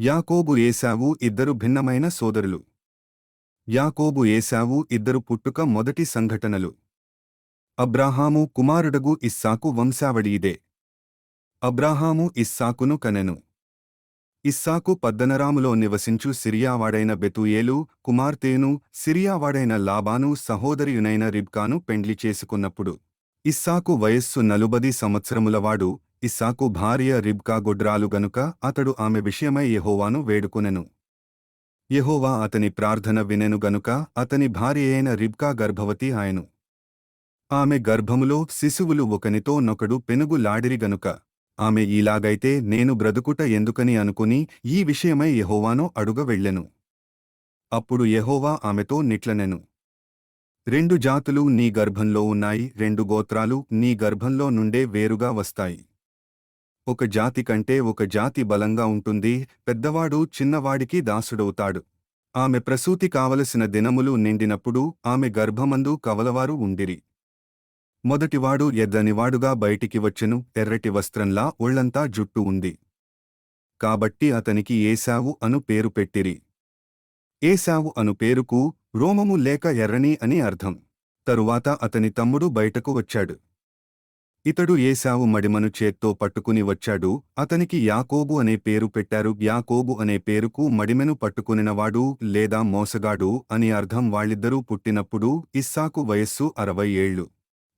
యాకోబు ఏశావు ఇద్దరు భిన్నమైన సోదరులు. యాకోబు ఏశావు ఇద్దరు పుట్టుక మొదటి సంఘటనలు. అబ్రాహాము కుమారుడగు ఇస్సాకు వంశావళి ఇదే అబ్రాహాము ఇస్సాకును కనెను. ఇస్సాకు పద్దనరాములో నివసించు సిరియావాడైన బెతుయేలు కుమార్తెను సిరియావాడైన లాబాను సహోదరియునైన రిబ్కాను పెండ్లి చేసుకున్నప్పుడు. ఇస్సాకు వయస్సు నలుబది సంవత్సరములవాడు ఇస్సాకు భార్య రిబ్కా గొడ్రాలు గనుక అతడు ఆమె విషయమై యహోవాను వేడుకొనెను. యహోవా అతని ప్రార్థన వినెను గనుక అతని భార్యయైన రిబ్కా గర్భవతి ఆయను. ఆమె గర్భములో శిశువులు ఒకనితో నొకడు పెనుగు లాడిరి గనుక. ఆమె ఇలాగైతే నేను బ్రతుకుట ఎందుకని అనుకుని ఈ విషయమై యహోవాను అడుగ వెళ్ళెను. అప్పుడు యహోవా ఆమెతో నిట్లనెను. రెండు జాతులు నీ గర్భంలో ఉన్నాయి రెండు గోత్రాలు నీ గర్భంలో నుండే వేరుగా వస్తాయి. ఒక జాతి కంటే ఒక జాతి బలంగా ఉంటుంది పెద్దవాడు చిన్నవాడికి దాసుడవుతాడు. ఆమె ప్రసూతి కావలసిన దినములు నిండినప్పుడు ఆమె గర్భమందు కవలవారు ఉండిరి. మొదటివాడు ఎద్దనివాడుగా బయటికి వచ్చెను ఎర్రటి వస్త్రంలా ఒళ్ళంతా జుట్టు ఉంది. కాబట్టి అతనికి ఏశావు అను పేరు పెట్టిరి. ఏశావు అను పేరుకు రోమము లేక ఎర్రని అని అర్థం. తరువాత అతని తమ్ముడు బయటకు వచ్చాడు. ఇతడు ఏశావు మడిమను చేత్తో పట్టుకుని వచ్చాడు అతనికి యాకోబు అనే పేరు పెట్టారు. యాకోబు అనే పేరుకు మడిమెను పట్టుకునినవాడు లేదా మోసగాడు అని అర్థం వాళ్ళిద్దరూ పుట్టినప్పుడు ఇస్సాకు వయస్సు అరవై ఏళ్ళు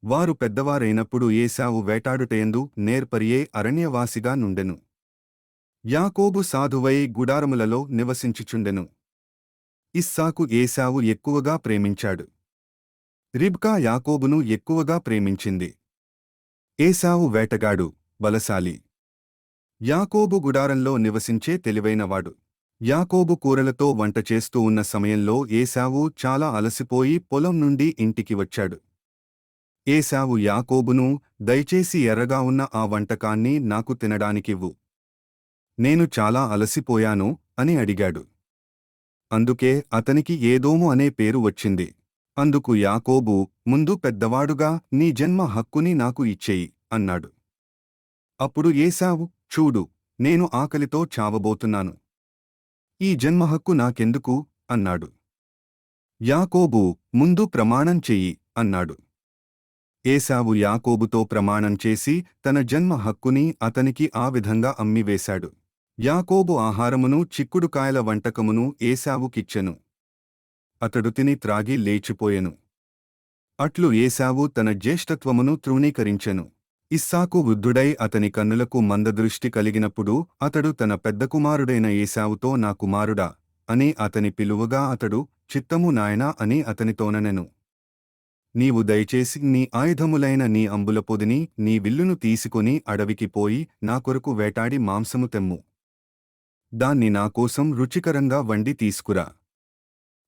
వారు పెద్దవారైనప్పుడు ఏశావు వేటాడుటయందు నేర్పరియే అరణ్యవాసిగా నుండెను. యాకోబు సాధువై గుడారములలో నివసించుచుండెను. ఇస్సాకు ఏశావు ఎక్కువగా ప్రేమించాడు. రిబ్కా యాకోబును ఎక్కువగా ప్రేమించింది. ఏసావు వేటగాడు బలశాలి. యాకోబు గుడారంలో నివసించే తెలివైనవాడు. యాకోబు కూరలతో వంట చేస్తూ ఉన్న సమయంలో ఏసావు చాలా అలసిపోయి పొలం నుండి ఇంటికి వచ్చాడు. ఏసావు యాకోబును దయచేసి ఎర్రగా ఉన్న ఆ వంటకాన్ని నాకు తినడానికివ్వు. నేను చాలా అలసిపోయాను అని అడిగాడు. అందుకే అతనికి ఏదోము అనే పేరు వచ్చింది. అందుకు యాకోబు ముందు పెద్దవాడుగా నీ జన్మ హక్కుని నాకు ఇచ్చేయి అన్నాడు. అప్పుడు ఏశావు చూడు నేను ఆకలితో చావబోతున్నాను. ఈ జన్మహక్కు నాకెందుకు అన్నాడు. యాకోబు ముందు ప్రమాణం చెయ్యి అన్నాడు. ఏశావు యాకోబుతో ప్రమాణం చేసి తన జన్మ హక్కుని అతనికి ఆ విధంగా అమ్మివేశాడు. యాకోబు ఆహారమును చిక్కుడుకాయల వంటకమును ఏశావుకిచ్చెను. అతడు తిని త్రాగి లేచిపోయెను. అట్లు ఏశావు తన జ్యేష్ఠత్వమును తృణీకరించెను. ఇస్సాకు వృద్ధుడై అతని కన్నులకు మందదృష్టి కలిగినప్పుడు అతడు తన పెద్ద కుమారుడైన ఏశావుతో నా కుమారుడా అని అతని పిలువగా అతడు చిత్తము నాయనా అని అతనితోననెను నీవు దయచేసి నీ ఆయుధములైన నీ అంబుల పొదిని నీ విల్లును తీసుకొని అడవికి పోయి నా కొరకు వేటాడి మాంసము తెమ్ము. దాన్ని నాకోసం రుచికరంగా వండి తీసుకురా.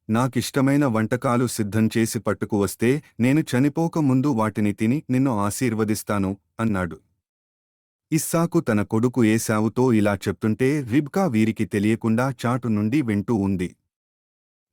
నాకిష్టమైన వంటకాలు సిద్ధం చేసి పట్టుకువస్తే నేను చనిపోక ముందు వాటిని తిని నిన్ను ఆశీర్వదిస్తాను అన్నాడు. ఇస్సాకు తన కొడుకు ఏశావుతో ఇలా చెప్తుంటే రిబ్కా వీరికి తెలియకుండా చాటు నుండి వింటూ ఉంది.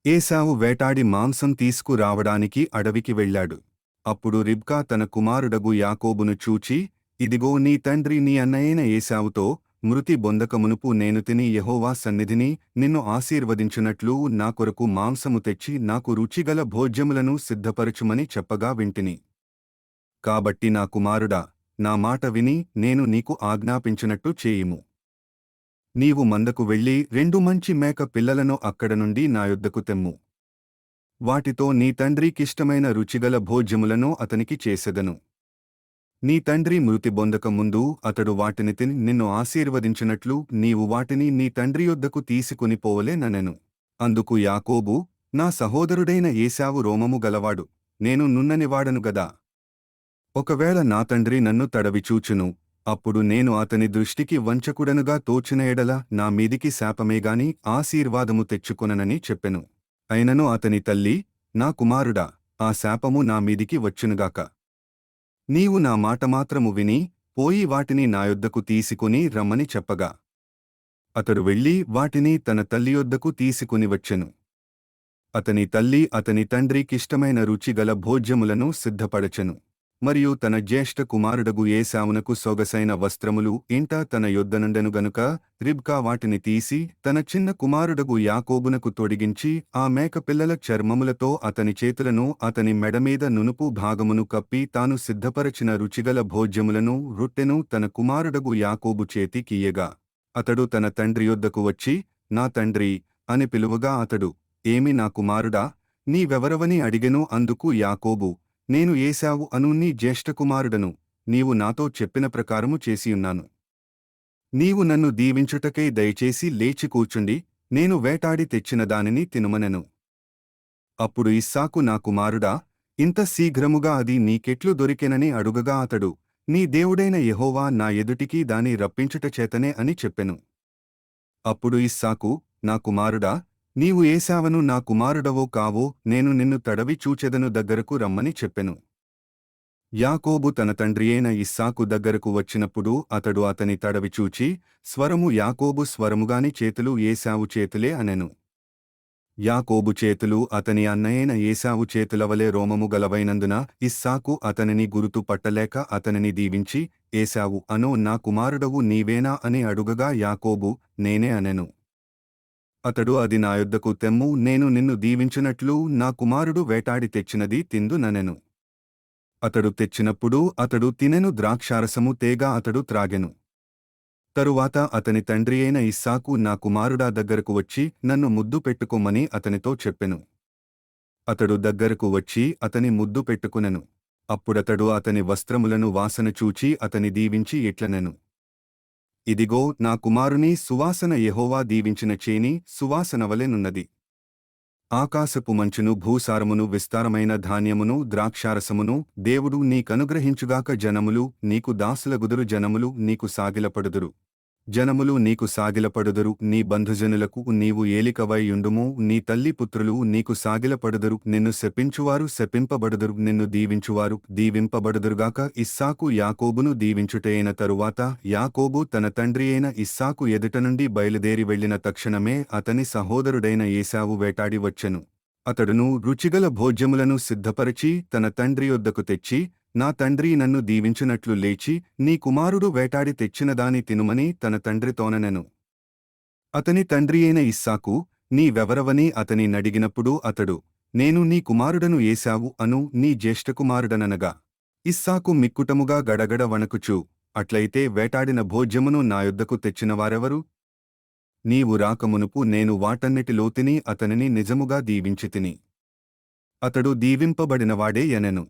ఏశావు వేటాడి మాంసం తీసుకురావడానికి అడవికి వెళ్ళాడు. అప్పుడు రిబ్కా తన కుమారుడగు యాకోబును చూచి ఇదిగో నీ తండ్రి నీ అన్నయైన ఏశావుతో మృతి బొందకమునుపు నేను తిని యెహోవా సన్నిధిని నిన్ను ఆశీర్వదించునట్లు నా కొరకు మాంసము తెచ్చి నాకు రుచిగల భోజ్యములను సిద్ధపరచుమని చెప్పగా వింటిని. కాబట్టి నా కుమారుడా నా మాట విని నేను నీకు ఆజ్ఞాపించినట్టు చేయుము. నీవు మందకు వెళ్ళి రెండు మంచి మేక పిల్లలను అక్కడ నుండి నా యొద్దకు తెమ్ము. వాటితో నీ తండ్రికిష్టమైన రుచిగల భోజ్యములను అతనికి చేసెదను. నీ తండ్రి మృతి బొందక ముందు అతడు వాటిని తిని నిన్ను ఆశీర్వదించినట్లు నీవు వాటిని నీ తండ్రి యొద్దకు తీసుకుని పోవలేననెను అందుకు యాకోబు నా సహోదరుడైన ఏశావు రోమము గలవాడు నేను నున్ననివాడను గదా. ఒకవేళ నా తండ్రి నన్ను తడవిచూచును అప్పుడు నేను అతని దృష్టికి వంచకుడనుగా తోచిన ఎడల నా మీదికి శాపమేగాని ఆశీర్వాదము తెచ్చుకొననని చెప్పెను. అయినను అతని తల్లి నా కుమారుడా ఆ శాపము నా మీదికి వచ్చునుగాక. నీవు నా మాట మాత్రము విని పోయి వాటిని నా యొద్దకు తీసుకుని రమ్మని చెప్పగా. అతడు వెళ్ళి వాటిని తన తల్లి యొద్దకు తీసుకుని వచ్చెను. అతని తల్లి అతని తండ్రికిష్టమైన రుచిగల భోజ్యములను సిద్ధపడచెను. మరియు తన జ్యేష్ఠ కుమారుడగు ఏశావునకు సొగసైన వస్త్రములు ఇంట తన యొద్దనుండెను గనుక రిబ్కా వాటిని తీసి తన చిన్న కుమారుడగు యాకోబునకు తొడిగించి ఆ మేకపిల్లల చర్మములతో అతని చేతులను అతని మెడమీద నునుపు భాగమును కప్పి తాను సిద్ధపరచిన రుచిగల భోజ్యములను రొట్టెను తన కుమారుడగు యాకోబు చేతికియ్యగా అతడు తన తండ్రి యొద్దకు వచ్చి నా తండ్రి అని పిలువగా అతడు ఏమి నా కుమారుడా? నీవెవరవని అడిగెను అందుకు యాకోబు. నేను ఏశావు అను నీ జ్యేష్ఠకుమారుడను నీవు నాతో చెప్పిన ప్రకారము చేసియున్నాను. నీవు నన్ను దీవించుటకై దయచేసి లేచి కూర్చుండి నేను వేటాడి తెచ్చిన దానిని తినుమనెను. అప్పుడు ఇస్సాకు నా కుమారుడా ఇంత శీఘ్రముగా అది నీకెట్లు దొరికెనని అడుగగా అతడు నీ దేవుడైన యెహోవా నా ఎదుటికి దాని రప్పించుట చేతనే అని చెప్పెను. అప్పుడు ఇస్సాకు నా కుమారుడా నీవు ఏశావను నా కుమారుడవో కావో నేను నిన్ను తడవి చూచెదను దగ్గరకు రమ్మని చెప్పెను. యాకోబు తన తండ్రియైన ఇస్సాకు దగ్గరకు వచ్చినప్పుడు అతడు అతని తడవి చూచి స్వరము యాకోబు స్వరముగాని చేతులు ఏశావు చేతులే అనెను. యాకోబు చేతులు అతని అన్నయైన ఏశావు చేతులవలే రోమము గలవైనందున ఇస్సాకు అతనిని గురుతు పట్టలేక అతనిని దీవించి ఏశావు అనో నా కుమారుడవు నీవేనా అని అడుగగా యాకోబు నేనే అనెను. అతడు అది నా యొద్దకు తెమ్ము నేను నిన్ను దీవించినట్లు నా కుమారుడు వేటాడి తెచ్చినది తిందు ననెను. అతడు తెచ్చినప్పుడు అతడు తినెను ద్రాక్షారసము తేగా అతడు త్రాగెను. తరువాత అతని తండ్రి అయిన ఇస్సాకు నా కుమారుడా దగ్గరకు వచ్చి నన్ను ముద్దు పెట్టుకోమని అతనితో చెప్పెను. అతడు దగ్గరకు వచ్చి అతని ముద్దు పెట్టుకునెను. అప్పుడతడు అతని వస్త్రములను వాసన చూచి అతని దీవించి ఇట్లనెను ఇదిగో నా కుమారుని సువాసన యహోవా దీవించిన చేని సువాసనవలెనున్నది ఆకాశపు మంచును భూసారమును విస్తారమైన ధాన్యమును ద్రాక్షారసమును దేవుడు నీకనుగ్రహించుగాక జనములు నీకు దాసులగుదురు జనములు నీకు సాగిలపడుదురు. జనములు నీకు సాగిలపడుదురు నీ బంధుజనులకు నీవు ఏలికవైయుండుమో నీ తల్లి పుత్రులు నీకు సాగిలపడుదురు నిన్ను శపించువారు శపింపబడుదురు నిన్ను దీవించువారు దీవింపబడుదురుగాక ఇస్సాకు యాకోబును దీవించుటైన తరువాత యాకోబు తన తండ్రి అయిన ఇస్సాకు ఎదుట నుండి బయలుదేరి వెళ్ళిన తక్షణమే అతని సహోదరుడైన ఏసావు వేటాడి వచ్చెను. అతడును రుచిగల భోజ్యములను సిద్ధపరచి తన తండ్రి యొద్దకు తెచ్చి నా తండ్రి నన్ను దీవించినట్లు లేచి నీ కుమారుడు వేటాడి తెచ్చినదాని తినుమని తన తండ్రితోననెను అతని తండ్రి అయిన ఇస్సాకు నీవెవరవని అతని నడిగినప్పుడు అతడు నేను నీ కుమారుడను ఏశావు అను నీ జ్యేష్ఠకుమారుడననగా. ఇస్సాకు మిక్కుటముగా గడగడ వణకుచు అట్లయితే వేటాడిన భోజ్యమును నా యొద్దకు తెచ్చినవారెవరు నీవు రాకమునుపు నేను వాటన్నిటిలో తిని అతనిని నిజముగా దీవించితిని. అతడు దీవింపబడినవాడే ఎనెను.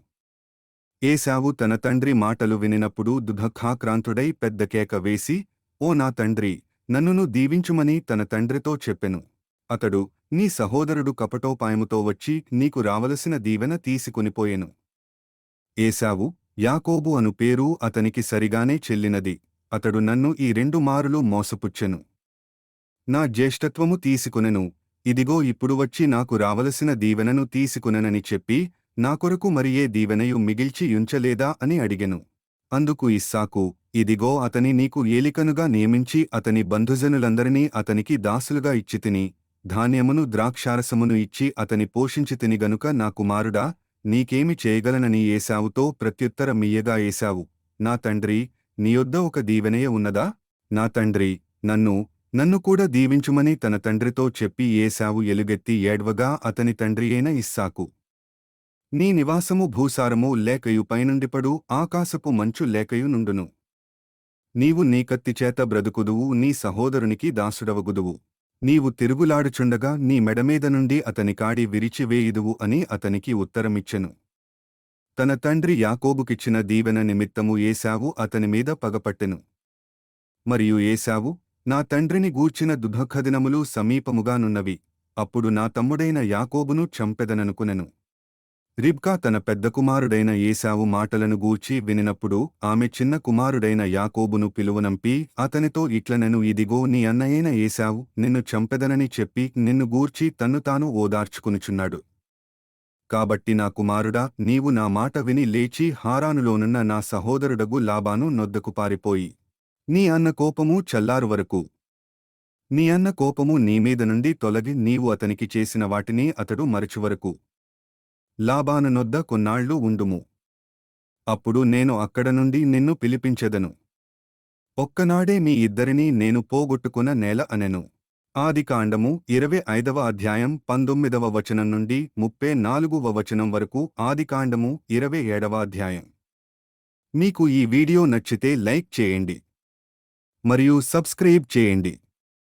ఏశావు తన తండ్రి మాటలు వినినప్పుడు దుఃఖాక్రాంతుడై పెద్ద కేక వేసి ఓ నా తండ్రి నన్నును దీవించుమని తన తండ్రితో చెప్పెను. అతడు నీ సహోదరుడు కపటోపాయముతో వచ్చి నీకు రావలసిన దీవెన తీసుకునిపోయెను. ఏశావు యాకోబు అను పేరు అతనికి సరిగానే చెల్లినది. అతడు నన్ను ఈ రెండు మారులు మోసపుచ్చెను. నా జ్యేష్ఠత్వము తీసుకునెను. ఇదిగో ఇప్పుడు వచ్చి నాకు రావలసిన దీవెనను తీసుకుననని చెప్పి నా కొరకు మరియే దీవెనయు మిగిల్చి యుంచలేదా అని అడిగెను. అందుకు ఇస్సాకు ఇదిగో అతని నీకు ఏలికనుగా నియమించి అతని బంధుజనులందరినీ అతనికి దాసులుగా ఇచ్చితిని ధాన్యమును ద్రాక్షారసమును ఇచ్చి అతని పోషించితిని గనుక నా కుమారుడా నీకేమి చేయగలనని ఏశావుతో ప్రత్యుత్తరమియ్యగా ఏశావు. నా తండ్రి నీయొద్ద ఒక దీవెనయ ఉన్నదా? నా తండ్రి నన్ను నన్ను కూడా దీవించుమని తన తండ్రితో చెప్పి ఏశావు ఎలుగెత్తి ఏడ్వగా అతని తండ్రి అయిన ఇస్సాకు. నీ నివాసము భూసారము లేకయు పైనుండిపడు ఆకాశపు మంచు లేకయు నుండును. నీవు నీ కత్తిచేత బ్రతుకుదువు నీ సహోదరునికి దాసుడవగుదువు. నీవు తిరుగులాడుచుండగా నీ మెడమీద నుండి అతని కాడి విరిచివేయుదువు అని అతనికి ఉత్తరమిచ్చెను. తన తండ్రి యాకోబుకిచ్చిన దీవెన నిమిత్తము ఏశావు అతని మీద పగపట్టెను. మరియు ఏశావు నా తండ్రిని గూర్చిన దుఃఖదినములు సమీపముగానున్నవి. అప్పుడు నా తమ్ముడైన యాకోబును చంపెదననుకునెను. రిబ్కా తన పెద్ద కుమారుడైన ఏశావు మాటలను గూర్చి వినినప్పుడు ఆమె చిన్న కుమారుడైన యాకోబును పిలువనంపి అతనితో ఇట్లనెను ఇదిగో నీ అన్నయైన ఏశావు నిన్ను చంపెదనని చెప్పి నిన్ను గూర్చి తన్ను తాను ఓదార్చుకునుచున్నాడు. కాబట్టి నా కుమారుడా నీవు నా మాట విని లేచి హారానులోనున్న నా సహోదరుడగు లాబాను నొద్దకు పారిపోయి. నీ అన్న కోపము చల్లారు వరకు. నీ అన్న కోపము నీమీద నుండి తొలగి నీవు అతనికి చేసిన వాటిని అతడు మరచువరకు లాబాను నొద్ద కొన్నాళ్ళు ఉండుము. అప్పుడు నేను అక్కడ నుండి నిన్ను పిలిపించెదను. ఒక్కనాడే మీ ఇద్దరినీ నేను పోగొట్టుకున్న నేల అనెను. ఆదికాండము ఇరవై ఐదవ అధ్యాయం పంతొమ్మిదవ వచనం నుండి ముప్పై నాలుగవ వచనం వరకు ఆదికాండము ఇరవై ఏడవ అధ్యాయం. మీకు ఈ వీడియో నచ్చితే లైక్ చేయండి. మరియు సబ్స్క్రైబ్ చేయండి.